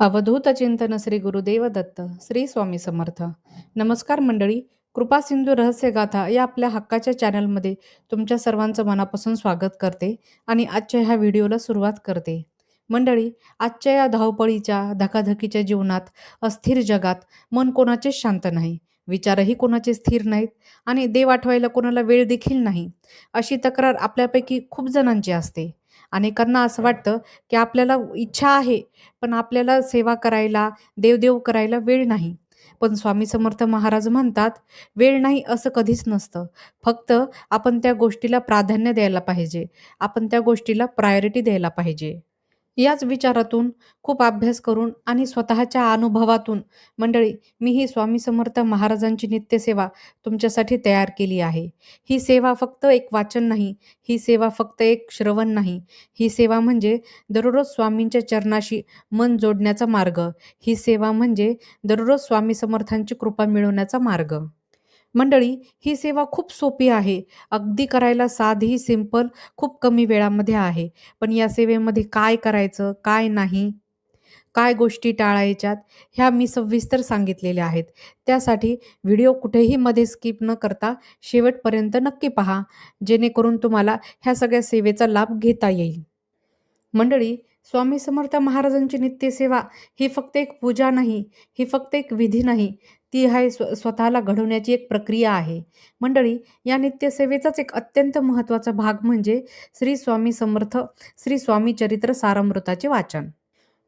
अवधूत चिंतन श्री गुरुदेव दत्त श्री स्वामी समर्थ. नमस्कार मंडळी कृपा सिंधू रहस्य गाथा या आपल्या हक्काच्या चॅनलमध्ये तुमच्या सर्वांचं मनापासून स्वागत करते आणि आजच्या ह्या व्हिडिओला सुरुवात करते. मंडळी आजच्या या धावपळीच्या धकाधकीच्या जीवनात अस्थिर जगात मन कोणाचेच शांत नाही विचारही कोणाचे स्थिर नाहीत आणि देव आठवायला कोणाला वेळ देखील नाही अशी तक्रार आपल्यापैकी खूप जणांची असते. अनेकांना असं वाटतं की आपल्याला इच्छा आहे पण आपल्याला सेवा करायला, देवदेव करायला वेळ नाही. पण स्वामी समर्थ महाराज म्हणतात, "वेळ नाही असं कधीच नसतं. फक्त आपण त्या गोष्टीला प्राधान्य द्यायला पाहिजे. आपण त्या गोष्टीला प्रायोरिटी द्यायला पाहिजे." याच विचारातून खूप अभ्यास करून आणि स्वतःच्या अनुभवातून मंडळी मी ही स्वामी समर्थ महाराजांची नित्यसेवा तुमच्यासाठी तयार केली आहे. ही सेवा फक्त एक वाचन नाही, ही सेवा फक्त एक श्रवण नाही. ही सेवा म्हणजे दररोज स्वामींच्या चरणाशी मन जोडण्याचा मार्ग. ही सेवा म्हणजे दररोज स्वामी समर्थांची कृपा मिळवण्याचा मार्ग. मंडळी ही सेवा खूप सोपी आहे. अगदी करायला साधी, सिंपल, खूप कमी वेळामध्ये आहे. पण या सेवेमध्ये काय करायचं, काय नाही, काय गोष्टी टाळायच्यात, ह्या मी सविस्तर सांगितलेल्या आहेत. त्यासाठी व्हिडिओ कुठेही मध्ये स्किप न करता शेवटपर्यंत नक्की पहा, जेणेकरून तुम्हाला ह्या सगळ्या सेवेचा लाभ घेता येईल. मंडळी स्वामी समर्थ महाराजांची नित्यसेवा ही फक्त एक पूजा नाही, ही फक्त एक विधी नाही, ती आहे स्व स्वतःला घडवण्याची एक प्रक्रिया आहे. मंडळी या नित्यसेवेचाच एक अत्यंत महत्त्वाचा भाग म्हणजे श्री स्वामी समर्थ श्री स्वामी चरित्र सारामृताचे वाचन.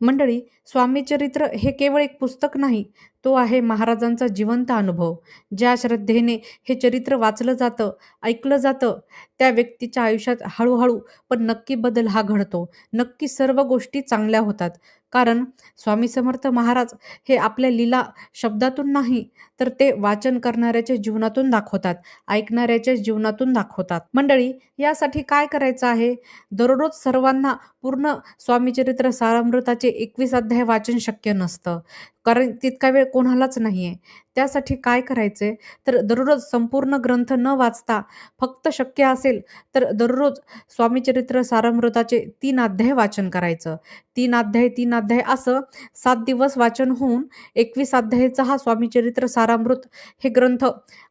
मंडळी स्वामी चरित्र हे केवळ एक पुस्तक नाही, तो आहे महाराजांचा जिवंत अनुभव. ज्या श्रद्धेने हे चरित्र वाचलं जातं, ऐकलं जातं, त्या व्यक्तीच्या आयुष्यात हळूहळू पण नक्की बदल हा घडतो. नक्की सर्व गोष्टी चांगल्या होतात. कारण स्वामी समर्थ महाराज हे आपल्या लीला शब्दातून नाही, तर ते वाचन करणाऱ्याच्या जीवनातून दाखवतात, ऐकणाऱ्याच्या जीवनातून दाखवतात. मंडळी यासाठी काय करायचं आहे? दररोज सर्वांना पूर्ण स्वामीचरित्र सारामृताचे एकवीस अध्याय वाचन शक्य नसतं. कारण तितका वेळ कोणालाच नाही आहे. त्यासाठी काय करायचं तर दररोज संपूर्ण ग्रंथ न वाचता फक्त शक्य असेल तर दररोज स्वामीचरित्र सारामृताचे तीन अध्याय वाचन करायचं. तीन अध्याय, तीन अध्याय असं सात दिवस वाचन होऊन एकवीस अध्यायाचा हा स्वामीचरित्र सारामृत हे ग्रंथ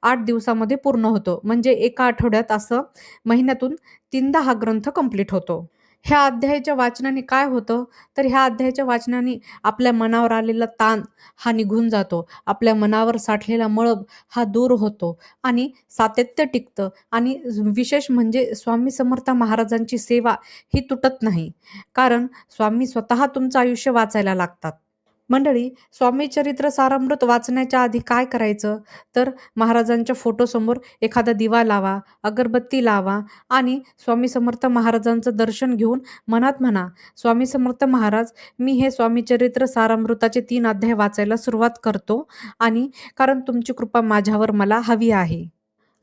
आठ दिवसामध्ये पूर्ण होतो. म्हणजे एका आठवड्यात असं महिन्यातून तीनदा हा ग्रंथ कंप्लीट होतो. ह्या अध्यायाच्या वाचनाने काय होतं? तर ह्या अध्यायाच्या वाचनाने आपल्या मनावर आलेला ताण हा निघून जातो. आपल्या मनावर साठलेला मळब हा दूर होतो आणि सातत्य टिकतं आणि विशेष म्हणजे स्वामी समर्थ महाराजांची सेवा ही तुटत नाही. कारण स्वामी स्वतः तुमचं आयुष्य वाचायला लागतात. मंडळी स्वामी चरित्र सारामृत वाचण्याच्या आधी काय करायचं? तर महाराजांच्या फोटोसमोर एखादा दिवा लावा अगरबत्ती लावा आणि स्वामी समर्थ महाराजांचं दर्शन घेऊन मनात म्हणा स्वामी समर्थ महाराज मी हे स्वामी चरित्र सारामृताचे तीन अध्याय वाचायला सुरुवात करतो आणि कारण तुमची कृपा माझ्यावर मला हवी आहे.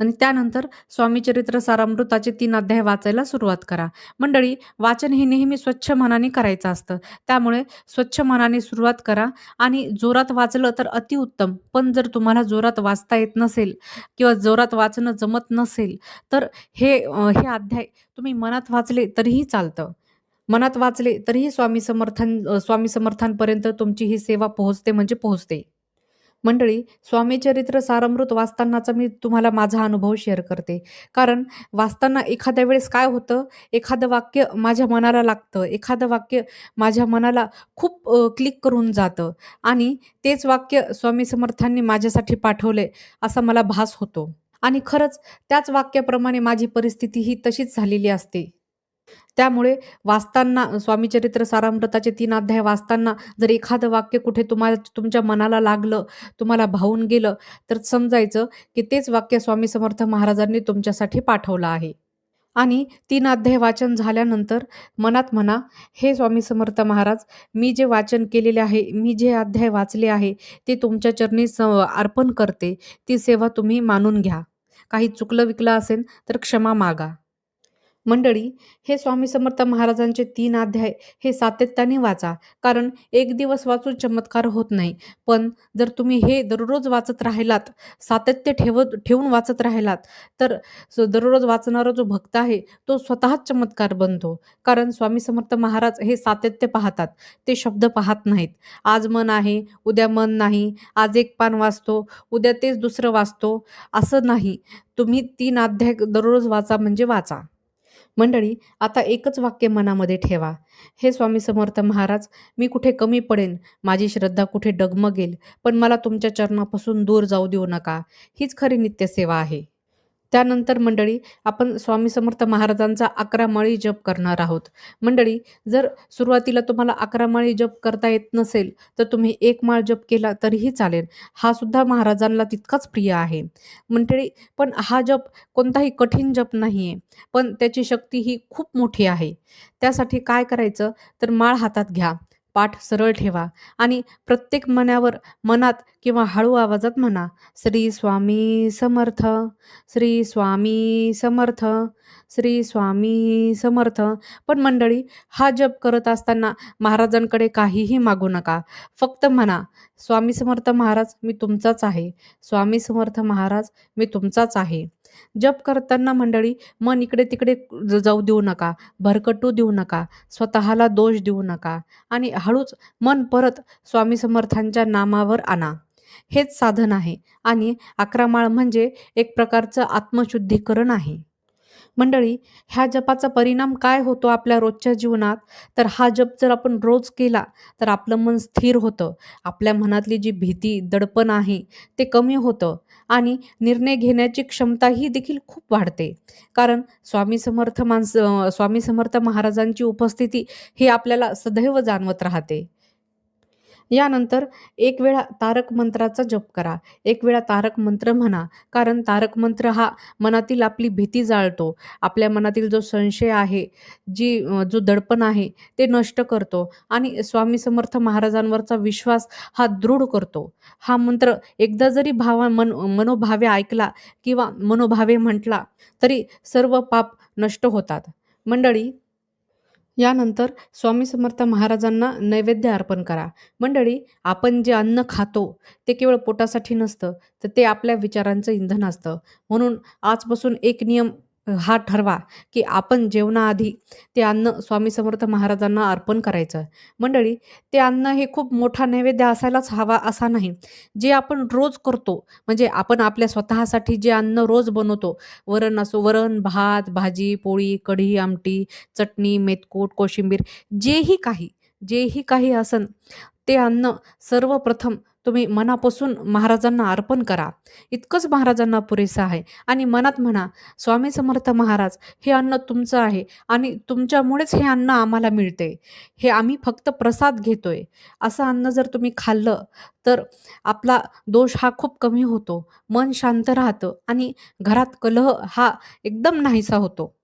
आणि त्यानंतर स्वामीचरित्र सारामृताचे तीन अध्याय वाचायला सुरुवात करा. मंडळी वाचन हे नेहमी स्वच्छ मनाने करायचं असतं. त्यामुळे स्वच्छ मनाने सुरुवात करा आणि जोरात वाचलं तर अतिउत्तम पण जर तुम्हाला जोरात वाचता येत नसेल किंवा जोरात वाचणं जमत नसेल तर हे हे अध्याय तुम्ही मनात वाचले तरीही चालतं. मनात वाचले तरीही स्वामी समर्थन स्वामी समर्थांपर्यंत तुमची ही सेवा पोहोचते म्हणजे पोहोचते. मंडळी स्वामीचरित्र सारामृत वाचतानाचा मी तुम्हाला माझा अनुभव शेअर करते. कारण वाचताना एखाद्या वेळेस काय होतं? एखादं वाक्य माझ्या मनाला लागतं. एखादं वाक्य माझ्या मनाला खूप क्लिक करून जातं. आणि तेच वाक्य स्वामी समर्थांनी माझ्यासाठी पाठवले असा मला भास होतो. आणि खरंच त्याच वाक्याप्रमाणे माझी परिस्थिती ही तशीच झालेली असते. त्यामुळे वाचताना स्वामीचरित्र सारामृताचे तीन अध्याय वाचताना जर एखादं वाक्य कुठे तुम्हाला तुमच्या मनाला लागलं तुम्हाला भावून गेलं तर समजायचं की तेच वाक्य स्वामी समर्थ महाराजांनी तुमच्यासाठी पाठवलं आहे. आणि तीन अध्याय वाचन झाल्यानंतर मनात म्हणा हे स्वामी समर्थ महाराज मी जे वाचन केलेले आहे मी जे अध्याय वाचले आहे ते तुमच्या चरणी स अर्पण करते ती सेवा तुम्ही मानून घ्या. काही चुकलं विकलं असेल तर क्षमा मागा. मंडळी हे स्वामी समर्थ महाराजांचे तीन अध्याय हे सातत्याने वाचा कारण एक दिवस वाचून चमत्कार होत नाही. पण जर तुम्ही हे दररोज वाचत राहिलात सातत्य ठेवत ठेवून वाचत राहिलात तर स- दररोज वाचणारा जो भक्त आहे तो स्वतःच चमत्कार बनतो. कारण स्वामी समर्थ महाराज हे सातत्य पाहतात ते शब्द पाहत नाहीत. आज मन आहे उद्या मन नाही आज एक पान वाचतो उद्या तेच दुसरं वाचतो असं नाही. तुम्ही तीन अध्याय दररोज वाचा म्हणजे वाचा. मंडळी आता एकच वाक्य मनामध्ये ठेवा. हे स्वामी समर्थ महाराज मी कुठे कमी पडेन? माझी श्रद्धा कुठे डगमगेल? पण मला तुमच्या चरणापासून दूर जाऊ देऊ नका. हीच खरी नित्यसेवा आहे. त्यानंतर मंडळी आपण स्वामी समर्थ महाराजांचा अकरा माळी जप करणार आहोत. मंडळी जर सुरुवातीला तुम्हाला अकरा माळी जप करता येत नसेल तर तुम्ही एक माळ जप केला तरीही चालेल. हा सुद्धा महाराजांना तितकाच प्रिय आहे. मंडळी पण हा जप कोणताही कठीण जप नाही आहे पण त्याची शक्ती ही खूप मोठी आहे. त्यासाठी काय करायचं? तर माळ हातात घ्या. पाठ सरळ ठेवा आणि प्रत्येक मनावर मनात किंवा हळू आवाजात म्हणा श्री स्वामी समर्थ श्री स्वामी समर्थ श्री स्वामी समर्थ. पण मंडळी हा जप करत असताना महाराजांकडे काहीही मागू नका. फक्त म्हणा स्वामी समर्थ महाराज मी तुमचाच आहे. स्वामी समर्थ महाराज मी तुमचाच आहे. जप करताना मंडळी मन इकडे तिकडे जाऊ देऊ नका भरकटू देऊ नका स्वतःला दोष देऊ नका आणि हळूच मन परत स्वामी समर्थांच्या नामावर आणा. हेच साधन आहे आणि अकरा माळ म्हणजे एक प्रकारचं आत्मशुद्धीकरण आहे. मंडळी ह्या जपाचा परिणाम काय होतो आपल्या रोजच्या जीवनात? तर हा जप जर आपण रोज केला तर आपलं मन स्थिर होतं. आपल्या मनातली जी भीती दडपण आहे ते कमी होतं. आणि निर्णय घेण्याची क्षमताही देखील खूप वाढते. कारण स्वामी समर्थ माणसं स्वामी समर्थ महाराजांची उपस्थिती ही आपल्याला सदैव जाणवत राहते. यानंतर एक वेळा तारक मंत्राचा जप करा. एक वेळा तारक मंत्र म्हणा कारण तारक मंत्र हा मनातील आपली भीती जाळतो. आपल्या मनातील जो संशय आहे जी जो दडपण आहे ते नष्ट करतो आणि स्वामी समर्थ महाराजांवरचा विश्वास हा दृढ करतो. हा मंत्र एकदा जरी भावा मन मनोभावे ऐकला किंवा मनोभावे म्हटला तरी सर्व पाप नष्ट होतात. मंडळी यानंतर स्वामी समर्थ महाराजांना नैवेद्य अर्पण करा. मंडळी आपण जे अन्न खातो ते केवळ पोटासाठी नसतं तर ते आपल्या विचारांचं इंधन असतं. म्हणून आजपासून एक नियम हा ठरवा की आपण जेवणाआधी ते अन्न स्वामी समर्थ महाराजांना अर्पण करायचं. मंडळी ते अन्न हे खूप मोठा नैवेद्य असायलाच हवा असा नाही. जे आपण रोज करतो म्हणजे आपण आपल्या स्वतःसाठी जे अन्न रोज बनवतो वरण असो वरण भात भाजी पोळी कढी आमटी चटणी मेतकूट कोशिंबीर जेही काही जेही काही असन ते अन्न सर्वप्रथम तुम्ही मनापासून महाराजांना अर्पण करा. इतकंच महाराजांना पुरेसं आहे. आणि मनात म्हणा स्वामी समर्थ महाराज हे अन्न तुमचं आहे आणि तुमच्यामुळेच हे अन्न आम्हाला मिळते. हे आम्ही फक्त प्रसाद घेतोय. असं अन्न जर तुम्ही खाल्लं तर आपला दोष हा खूप कमी होतो. मन शांत राहतं आणि घरात कलह हा एकदम नाहीसा होतो.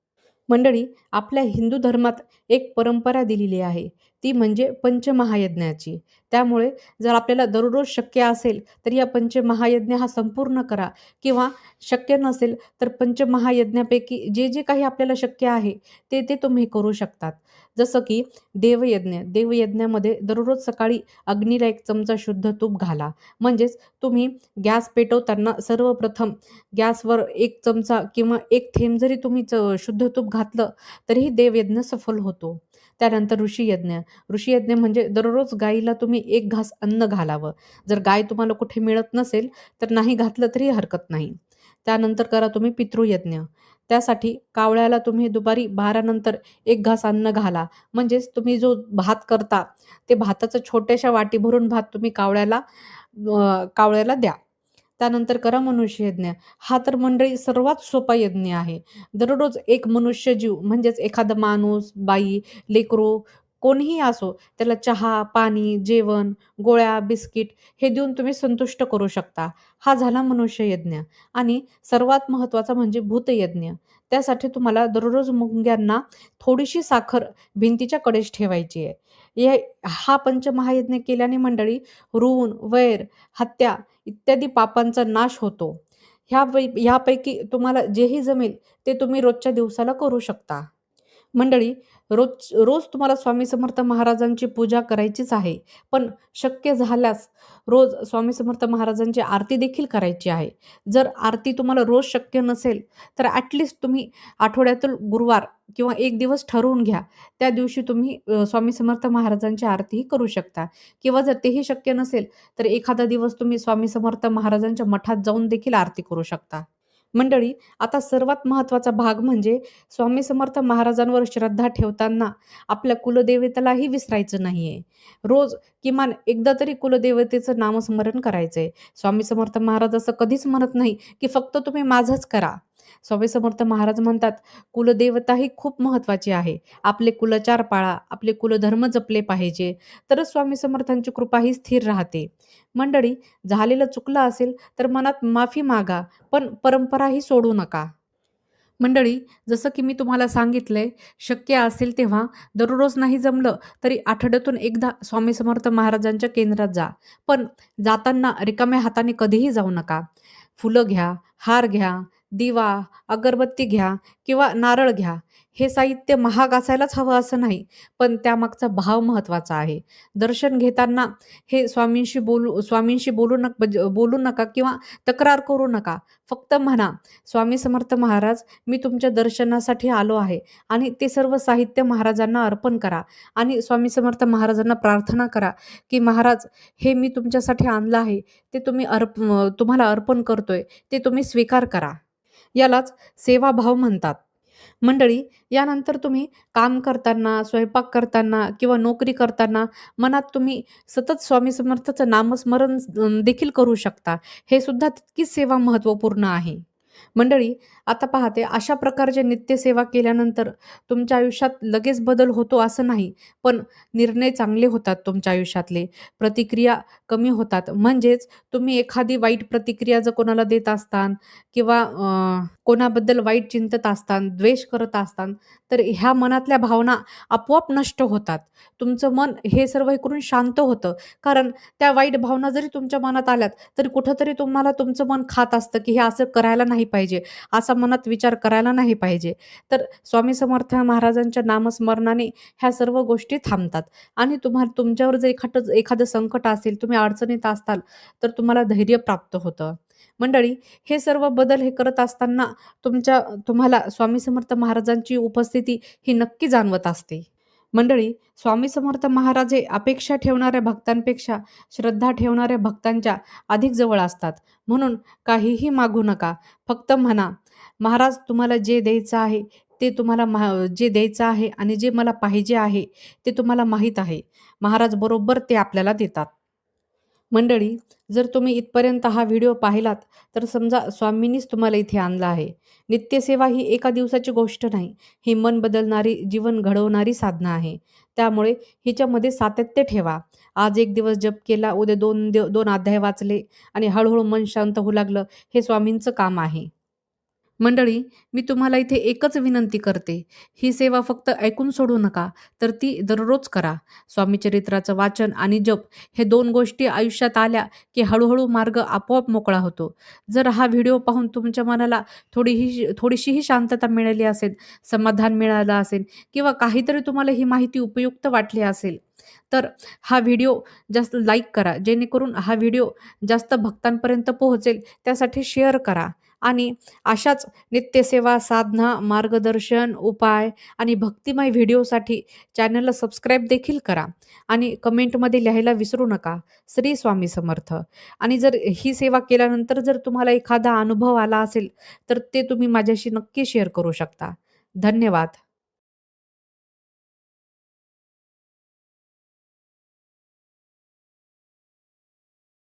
मंडळी आपल्या हिंदू धर्मात एक परंपरा दिलेली आहे. ती म्हणजे पंचमहायज्ञाची. त्यामुळे जर आपल्याला दररोज शक्य असेल तर या पंचमहायज्ञ हा संपूर्ण करा. किंवा शक्य नसेल तर पंचमहायज्ञापैकी जे जे काही आपल्याला शक्य आहे ते ते तुम्ही करू शकतात. जसं की देवयज्ञ. देवयज्ञामध्ये दररोज सकाळी अग्नीला एक चमचा शुद्ध तूप घाला. म्हणजेच तुम्ही गॅस पेटवताना सर्वप्रथम गॅसवर एक चमचा किंवा एक थेंब जरी तुम्ही च शुद्ध तूप घातलं तरीही देवयज्ञ सफल होतो. त्यानंतर ऋषीयज्ञ ऋषीयज्ञ म्हणजे दररोज गाईला तुम्ही एक घास अन्न घालावं. जर गाय तुम्हाला कुठे मिळत नसेल तर नाही घातलं तरी हरकत नाही. त्यानंतर करा तुम्ही पितृयज्ञ त्यासाठी कावळ्याला तुम्ही दुपारी बारानंतर एक घास अन्न घाला. म्हणजेच तुम्ही जो भात करता ते भाताचं छोट्याशा वाटी भरून भात तुम्ही कावळ्याला कावळ्याला द्या. त्यानंतर करा मनुष्य यज्ञ. हा तर मंडळी सर्वात सोपा यज्ञ आहे. दररोज एक मनुष्य जीव म्हणजेच एखादा माणूस बाई लेकरू कोणीही असो त्याला चहा पाणी जेवण गोळ्या बिस्किट हे देऊन तुम्ही संतुष्ट करू शकता. हा झाला मनुष्य यज्ञ आणि सर्वात महत्त्वाचा म्हणजे भूतयज्ञ. त्यासाठी तुम्हाला दररोज मुंग्यांना थोडीशी साखर भिंतीच्या कडेच ठेवायची आहे. या हा पंचमहायज्ञ केल्याने मंडळी ऋण वैर हत्या इत्यादी पापांचा नाश होतो. ह्या ह्यापैकी तुम्हाला जेही जमेल ते तुम्ही रोजच्या दिवसाला करू शकता. मंडळी रोज रोज तुम्हाला स्वामी समर्थ महाराजांची पूजा करायचीच आहे. पण शक्य झाल्यास रोज स्वामी समर्थ महाराजांची आरती देखील करायची आहे. जर आरती तुम्हाला रोज शक्य नसेल, तर ॲटलीस्ट तुम्ही आठवड्यातील गुरुवार किंवा एक दिवस ठरवून घ्या. त्या दिवशी तुम्ही स्वामी समर्थ महाराजांची आरतीही करू शकता किंवा जर तेही शक्य नसेल, तर एखादा दिवस तुम्ही स्वामी समर्थ महाराजांच्या मठात जाऊन देखील आरती करू शकता. मंडळी आता सर्वात महत्त्वाचा भाग म्हणजे स्वामी समर्थ महाराजांवर श्रद्धा ठेवताना आपल्या कुलदेवतेलाही विसरायचं नाहीये. रोज किमान एकदा तरी कुलदेवतेचं नामस्मरण करायचंय. स्वामी समर्थ महाराज असं कधीच म्हणत नाही, की फक्त तुम्ही माझंच करा. स्वामी समर्थ महाराज म्हणतात, कुलदेवता ही खूप महत्त्वाची आहे. आपले कुलचार पाळा, आपले कुलधर्म जपले पाहिजे, तरच स्वामी समर्थांची कृपा ही स्थिर राहते. मंडळी झालेलं चुकलं असेल, तर मनात माफी मागा, पण परंपरा ही सोडू नका. मंडळी जसं की मी तुम्हाला सांगितलंय, शक्य असेल तेव्हा दररोज नाही जमलं तरी आठवड्यातून एकदा स्वामी समर्थ महाराजांच्या केंद्रात जा. पण जाताना रिकाम्या हाताने कधीही जाऊ नका. फुलं घ्या, हार घ्या, दिवा, अगरबत्ती घ्या किंवा नारळ घ्या. हे साहित्य महाग असायलाच हवं असं नाही, पण त्यामागचा भाव महत्त्वाचा आहे. दर्शन घेताना हे स्वामींशी बोलू स्वामींशी बोलू नक बोलू नका किंवा तक्रार करू नका. फक्त म्हणा, "स्वामी समर्थ महाराज, मी तुमच्या दर्शनासाठी आलो आहे" आणि ते सर्व साहित्य महाराजांना अर्पण करा आणि स्वामी समर्थ महाराजांना प्रार्थना करा, की "महाराज, हे मी तुमच्यासाठी आणलं आहे. ते तुम्ही अर्प तुम्हाला अर्पण करतोय. ते तुम्ही स्वीकार करा." यालाच सेवाभाव म्हणतात. मंडळी यानंतर तुम्ही काम करताना, स्वयंपाक करताना किंवा नोकरी करताना मनात तुम्ही सतत स्वामी समर्थाचं नामस्मरण देखील करू शकता. हे सुद्धा तितकीच सेवा महत्त्वपूर्ण आहे. मंडळी आता पाहते अशा प्रकारच्या नित्यसेवा केल्यानंतर तुमच्या आयुष्यात लगेच बदल होतो असं नाही. पण निर्णय चांगले होतात तुमच्या आयुष्यातले. प्रतिक्रिया कमी होतात. म्हणजेच तुम्ही एखादी वाईट प्रतिक्रिया जर कोणाला देत असतान किंवा अ, कोणाबद्दल वाईट चिंतत असतान द्वेष करत असतान तर ह्या मनातल्या भावना आपोआप नष्ट होतात. तुमचं मन हे सर्व करून शांत होतं. कारण त्या वाईट भावना जरी तुमच्या मनात आल्यात, तरी कुठंतरी तुम्हाला तुमचं मन खात असतं, की हे असं करायला नाही पाहिजे, असा मनात विचार करायला नाही पाहिजे. तर स्वामी समर्थ महाराजांच्या नामस्मरणाने ह्या सर्व गोष्टी थांबतात आणि तुम्हाला तुमच्यावर जर एखादं एखादं संकट असेल, तुम्ही अडचणीत असताल, तर तुम्हाला धैर्य प्राप्त होतं. मंडळी हे सर्व बदल हे करत असताना तुमच्या तुम्हाला स्वामी समर्थ महाराजांची उपस्थिती ही नक्की जाणवत असते. मंडळी स्वामी समर्थ महाराजे अपेक्षा ठेवणाऱ्या भक्तांपेक्षा श्रद्धा ठेवणाऱ्या भक्तांच्या अधिक जवळ असतात. म्हणून काहीही मागू नका. फक्त म्हणा, "महाराज तुम्हाला जे द्यायचं आहे ते तुम्हाला महा जे द्यायचं आहे आणि जे मला पाहिजे आहे ते तुम्हाला माहीत आहे." महाराज बरोबर ते आपल्याला देतात. मंडळी जर तुम्ही इथपर्यंत हा व्हिडिओ पाहिलात, तर समजा स्वामींनीच तुम्हाला इथे आणला आहे. नित्यसेवा ही एका दिवसाची गोष्ट नाही. ही मन बदलणारी, जीवन घडवणारी साधना आहे. त्यामुळे हिच्यामध्ये सातत्य ठेवा. आज एक दिवस जप केला, उद्या दोन दिव दोन अध्याय वाचले आणि हळूहळू मन शांत होऊ लागलं. हे स्वामींचं काम आहे. मंडळी मी तुम्हाला इथे एकच विनंती करते, ही सेवा फक्त ऐकून सोडू नका, तर ती दररोज करा. स्वामी चरित्राचं वाचन आणि जप हे दोन गोष्टी आयुष्यात आल्या, की हळूहळू मार्ग आपोआप मोकळा होतो. जर हा व्हिडिओ पाहून तुमच्या मनाला थोडीही थोडीशीही शांतता मिळाली असेल, समाधान मिळालं असेल किंवा काहीतरी तुम्हाला ही माहिती उपयुक्त वाटली असेल, तर हा व्हिडिओ जास्त लाईक करा. जेणेकरून हा व्हिडिओ जास्त भक्तांपर्यंत पोहोचेल, त्यासाठी शेअर करा आणि अशाच नित्यसेवा, साधना, मार्गदर्शन, उपाय आणि भक्तिमय व्हिडिओसाठी चॅनलला सबस्क्राईब देखील करा आणि कमेंटमध्ये लिहायला विसरू नका. श्री स्वामी समर्थ. आणि जर ही सेवा केल्यानंतर जर तुम्हाला एखादा अनुभव आला असेल, तर ते तुम्ही माझ्याशी नक्की शेअर करू शकता. धन्यवाद.